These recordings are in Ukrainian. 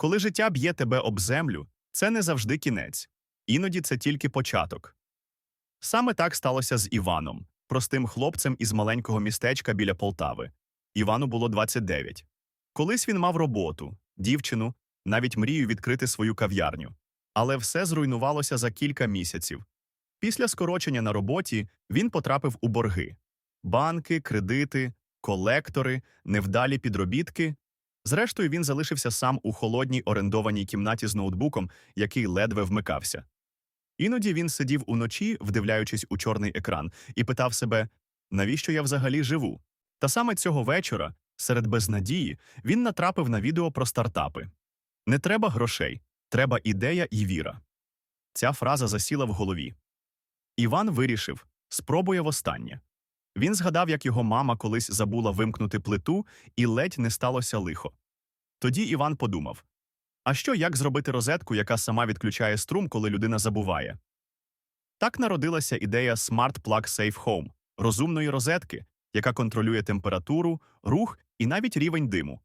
Коли життя б'є тебе об землю, це не завжди кінець, іноді це тільки початок. Саме так сталося з Іваном, простим хлопцем із маленького містечка біля Полтави. Івану було 29. Колись він мав роботу, дівчину, навіть мрію відкрити свою кав'ярню. Але все зруйнувалося за кілька місяців. Після скорочення на роботі він потрапив у борги банки, кредити, колектори, невдалі підробітки. Зрештою, він залишився сам у холодній орендованій кімнаті з ноутбуком, який ледве вмикався. Іноді він сидів уночі, вдивляючись у чорний екран, і питав себе, навіщо я взагалі живу? Та саме цього вечора, серед безнадії, він натрапив на відео про стартапи. Не треба грошей, треба ідея і віра. Ця фраза засіла в голові. Іван вирішив спробує востаннє. Він згадав, як його мама колись забула вимкнути плиту, і ледь не сталося лихо. Тоді Іван подумав: а що як зробити розетку, яка сама відключає струм, коли людина забуває? Так народилася ідея Smart Plug Safe Home – розумної розетки, яка контролює температуру, рух і навіть рівень диму.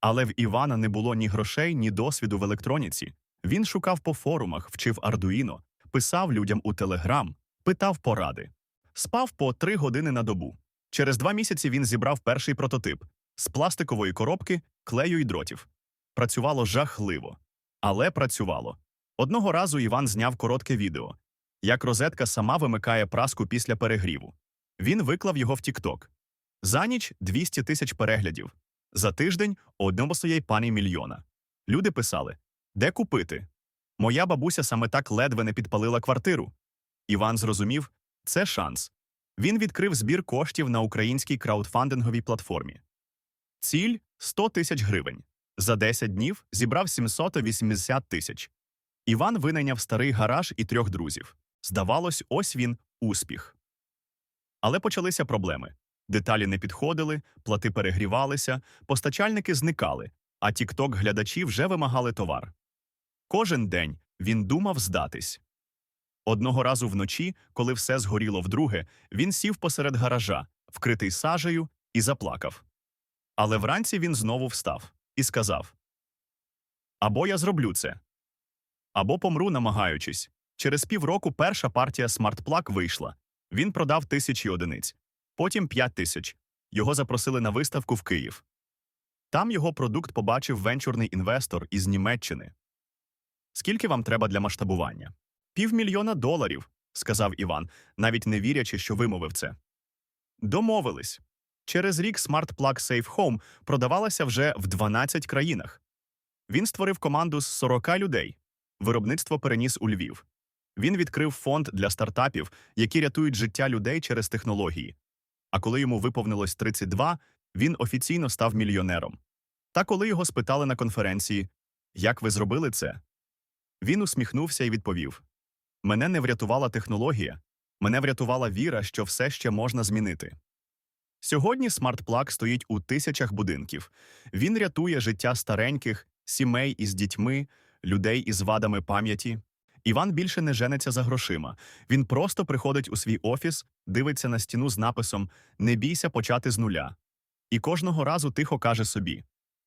Але в Івана не було ні грошей, ні досвіду в електроніці. Він шукав по форумах, вчив Ардуїно, писав людям у Телеграм, питав поради. Спав по три години на добу. Через два місяці він зібрав перший прототип з пластикової коробки, клею і дротів. Працювало жахливо. Але працювало. Одного разу Іван зняв коротке відео, як розетка сама вимикає праску після перегріву. Він виклав його в TikTok. За ніч 200 тисяч переглядів. За тиждень одному своєї пані мільйона. Люди писали: Де купити? Моя бабуся саме так ледве не підпалила квартиру. Іван зрозумів, це шанс. Він відкрив збір коштів на українській краудфандинговій платформі. Ціль 100 тисяч гривень. За 10 днів зібрав 780 тисяч. Іван винайняв старий гараж і трьох друзів. Здавалось, ось він успіх. Але почалися проблеми. Деталі не підходили, плати перегрівалися, постачальники зникали, а тікток глядачі вже вимагали товар. Кожен день він думав здатись. Одного разу вночі, коли все згоріло вдруге, він сів посеред гаража, вкритий сажею, і заплакав. Але вранці він знову встав і сказав: Або я зроблю це, або помру, намагаючись. Через півроку перша партія смарт-плак вийшла. Він продав тисячі одиниць, потім п'ять тисяч. Його запросили на виставку в Київ. Там його продукт побачив венчурний інвестор із Німеччини. Скільки вам треба для масштабування? Півмільйона доларів, сказав Іван, навіть не вірячи, що вимовив це. Домовились. Через рік Smart Plug Safe Home продавалася вже в 12 країнах. Він створив команду з 40 людей. Виробництво переніс у Львів. Він відкрив фонд для стартапів, які рятують життя людей через технології. А коли йому виповнилось 32, він офіційно став мільйонером. Та коли його спитали на конференції, як ви зробили це? Він усміхнувся і відповів: Мене не врятувала технологія, мене врятувала віра, що все ще можна змінити. Сьогодні смарт-плаг стоїть у тисячах будинків. Він рятує життя стареньких, сімей із дітьми, людей із вадами пам'яті. Іван більше не женеться за грошима. Він просто приходить у свій офіс, дивиться на стіну з написом Не бійся почати з нуля. І кожного разу тихо каже собі: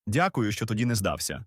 Дякую, що тоді не здався.